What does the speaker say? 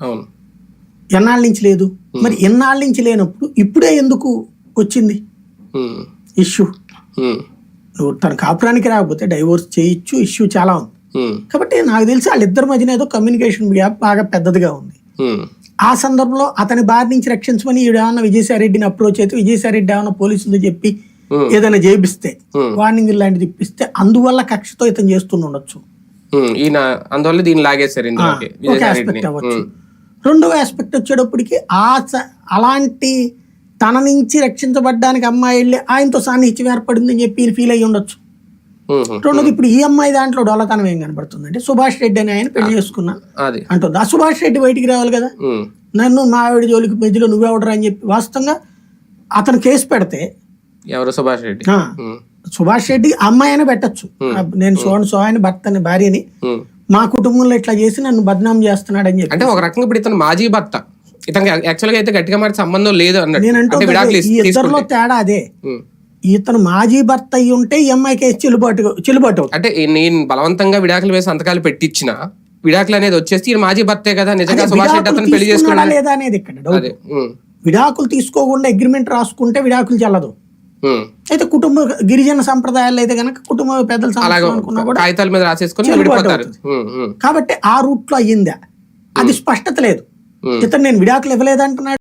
అవును. ఎన్నాళ్ళ నుంచి లేదు? మరి ఎన్నాళ్ళ నుంచి లేనప్పుడు ఇప్పుడే ఎందుకు వచ్చింది? ఇష్యూ. నువ్వు తన కాపురానికి రాకపోతే డైవోర్స్ చేయొచ్చు ఇష్యూ చాలా ఉంది. కాబట్టి నాకు తెలిసి వాళ్ళిద్దరి మధ్యన ఏదో కమ్యూనికేషన్ గ్యాప్ బాగా పెద్దదిగా ఉంది. ఆ సందర్భంలో అతని బారి నుంచి రక్షించమని ఏమన్నా విజయసాయి రెడ్డిని అప్రోచ్ అయితే విజయసాయి రెడ్డి ఏమన్నా పోలీసులు చెప్పి ఏదైనా చేపిస్తే. వార్నింగ్ లాంటిది ఇప్పిస్తే అందువల్ల కక్షతో ఇతను చేస్తుండొచ్చు ఈయన అందువల్ల దీన్ని లాగేశారు రెండవ ఆస్పెక్ట్ వచ్చేటప్పటికి ఆ అలాంటి తన నుంచి రక్షించబడ్డానికి అమ్మాయి వెళ్ళి ఆయనతో సాన్నిహిత్యం ఏర్పడిందని చెప్పి ఫీల్ అయ్యి ఉండొచ్చు. రెండోది ఇప్పుడు ఈ అమ్మాయి దాంట్లో డొల్లతనం ఏం కనబడుతుంది అంటే సుభాష్ రెడ్డి అని ఆయన పెళ్ళి చేసుకున్నా అది. అంటుంది. ఆ సుభాష్ రెడ్డి బయటికి రావాలి కదా? నన్ను మా ఆవిడ జోలికి మధ్యలో నువ్వెవడరా అని చెప్పి వాస్తవంగా అతను కేసు పెడితే ఎవరు? సుభాష్ రెడ్డి. సుభాష్ రెడ్డి అమ్మాయి అయినా పెట్టచ్చు. నేను సోన్ సో ఆయన భర్తని భార్యని. మా కుటుంబంలో ఇట్లా చేసి నన్ను బద్నాం చేస్తున్నాడు అని చెప్పి. అంటే ఒక రకంగా ఇప్పుడు ఇతను మాజీ భర్త. ఇతనికి యాక్చువల్గా అయితే గట్టిగా మాట సంబంధం లేదు అన్నట్టు. ఇద్దరిలో తేడా అదే. ఇతను మాజీ భర్త అయ్యి ఉంటే ఈ అమ్మాయి కేసు చెల్లుబాటు చెల్లుబాటు అంటే నేను బలవంతంగా విడాకులు వేసి సంతకాలు పెట్టించిన విడాకులు అనేది వచ్చేసి ఈయన మాజీ భర్తే కదా నిజంగా సుభాష్ రెడ్డి విడాకులు అతను పెళ్ళి చేసుకున్నాడు? లేదా అనేది ఇక్కడ విడాకులు తీసుకోకుండా అగ్రిమెంట్ రాసుకుంటే విడాకులు చెల్లదు. అయితే కుటుంబ గిరిజన సంప్రదాయాలు అయితే కనుక కుటుంబ పెద్దల కాగితాల మీద రాసేసుకొని కాబట్టి ఆ రూట్లో అయ్యిందా? అది స్పష్టత లేదు. ఇతను నేను విడాకులు ఇవ్వలేదంటున్నాడు.